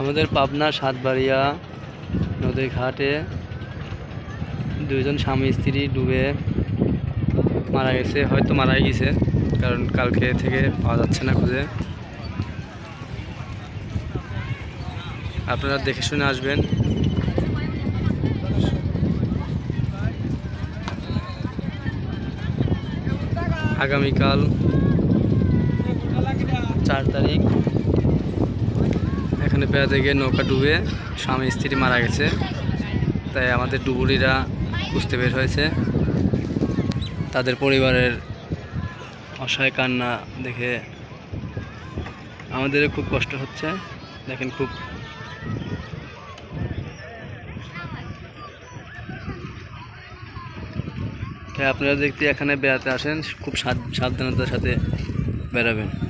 আমাদের পাবনা, সাতবাড়িয়া নদীর ঘাটে দুইজন স্বামী, স্ত্রী ডুবে মারা গেছে। হয়তো মারাই গেছে, কারণ কালকে থেকে পাওয়া যাচ্ছে না খুঁজে। আপনারা দেখে শুনে আসবেন। আগামীকাল চার তারিখ এখানে বেড়াতে গিয়ে নৌকা ডুবে স্বামী স্ত্রী মারা গেছে। তাই আমাদের ডুবুরিরা খুঁজতে বের হয়েছে। তাদের পরিবারের অসহায় কান্না দেখে আমাদেরও খুব কষ্ট হচ্ছে। দেখেন খুব তাই আপনারা দেখতে এখানে বেড়াতে আসেন, খুব সাব- সাবধানতার সাথে বেরাবেন